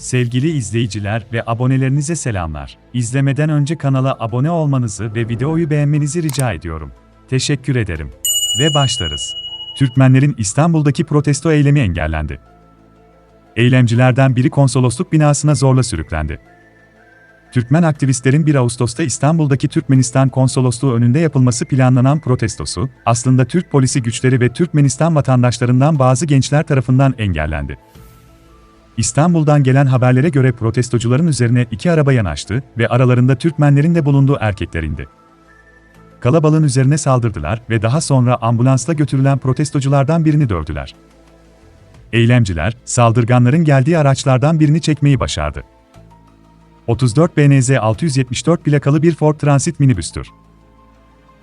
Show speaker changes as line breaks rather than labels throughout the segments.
Sevgili izleyiciler ve abonelerinize selamlar. İzlemeden önce kanala abone olmanızı ve videoyu beğenmenizi rica ediyorum. Teşekkür ederim. Ve başlarız. Türkmenlerin İstanbul'daki protesto eylemi engellendi. Eylemcilerden biri konsolosluk binasına zorla sürüklendi. Türkmen aktivistlerin 1 Ağustos'ta İstanbul'daki Türkmenistan konsolosluğu önünde yapılması planlanan protestosu, aslında Türk polisi güçleri ve Türkmenistan vatandaşlarından bazı gençler tarafından engellendi. İstanbul'dan gelen haberlere göre protestocuların üzerine iki araba yanaştı ve aralarında Türkmenlerin de bulunduğu erkekler indi. Kalabalığın üzerine saldırdılar ve daha sonra ambulansla götürülen protestoculardan birini dövdüler. Eylemciler, saldırganların geldiği araçlardan birini çekmeyi başardı. 34 BNZ 674 plakalı bir Ford Transit minibüstür.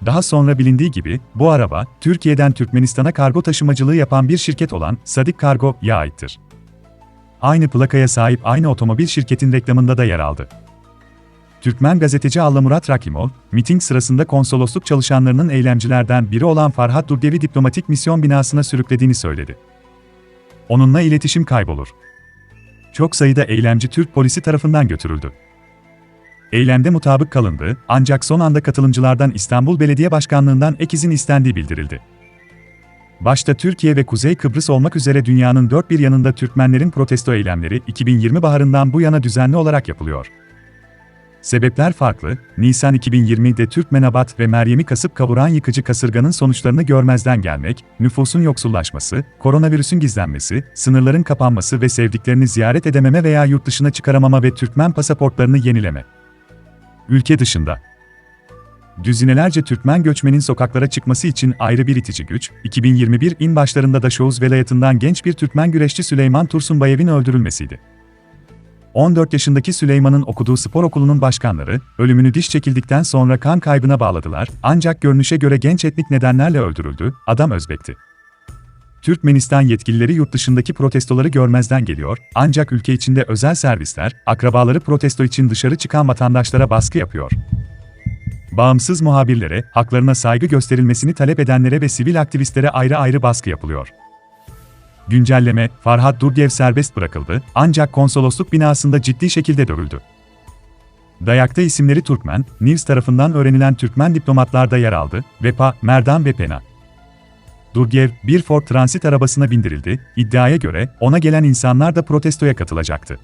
Daha sonra bilindiği gibi, bu araba, Türkiye'den Türkmenistan'a kargo taşımacılığı yapan bir şirket olan Sadik Kargo'ya aittir. Aynı plakaya sahip aynı otomobil şirketin reklamında da yer aldı. Türkmen gazeteci Allah Murat Rakimov, miting sırasında konsolosluk çalışanlarının eylemcilerden biri olan Farhat Durgevi diplomatik misyon binasına sürüklediğini söyledi. Onunla iletişim kaybolur. Çok sayıda eylemci Türk polisi tarafından götürüldü. Eylemde mutabık kalındı, ancak son anda katılımcılardan İstanbul Belediye Başkanlığı'ndan ek izin istendiği bildirildi. Başta Türkiye ve Kuzey Kıbrıs olmak üzere dünyanın dört bir yanında Türkmenlerin protesto eylemleri 2020 baharından bu yana düzenli olarak yapılıyor. Sebepler farklı, Nisan 2020'de Türkmenabat ve Meryem'i kasıp kavuran yıkıcı kasırganın sonuçlarını görmezden gelmek, nüfusun yoksullaşması, koronavirüsün gizlenmesi, sınırların kapanması ve sevdiklerini ziyaret edememe veya yurt dışına çıkaramama ve Türkmen pasaportlarını yenileme. Ülke dışında Düzinelerce Türkmen göçmenin sokaklara çıkması için ayrı bir itici güç, 2021 in başlarında da Şoğuz velayetinden genç bir Türkmen güreşçi Süleyman Tursunbayev'in öldürülmesiydi. 14 yaşındaki Süleyman'ın okuduğu spor okulunun başkanları, ölümünü diş çekildikten sonra kan kaybına bağladılar, ancak görünüşe göre genç etnik nedenlerle öldürüldü, adam Özbek'ti. Türkmenistan yetkilileri yurt dışındaki protestoları görmezden geliyor, ancak ülke içinde özel servisler, akrabaları protesto için dışarı çıkan vatandaşlara baskı yapıyor bağımsız muhabirlere, haklarına saygı gösterilmesini talep edenlere ve sivil aktivistlere ayrı ayrı baskı yapılıyor. Güncelleme, Farhat Durgev serbest bırakıldı, ancak konsolosluk binasında ciddi şekilde dövüldü. Dayakta isimleri Türkmen, Nils tarafından öğrenilen Türkmen diplomatlar da yer aldı, Vepa, Merdan ve Pena. Durgev, bir Ford Transit arabasına bindirildi, iddiaya göre ona gelen insanlar da protestoya katılacaktı.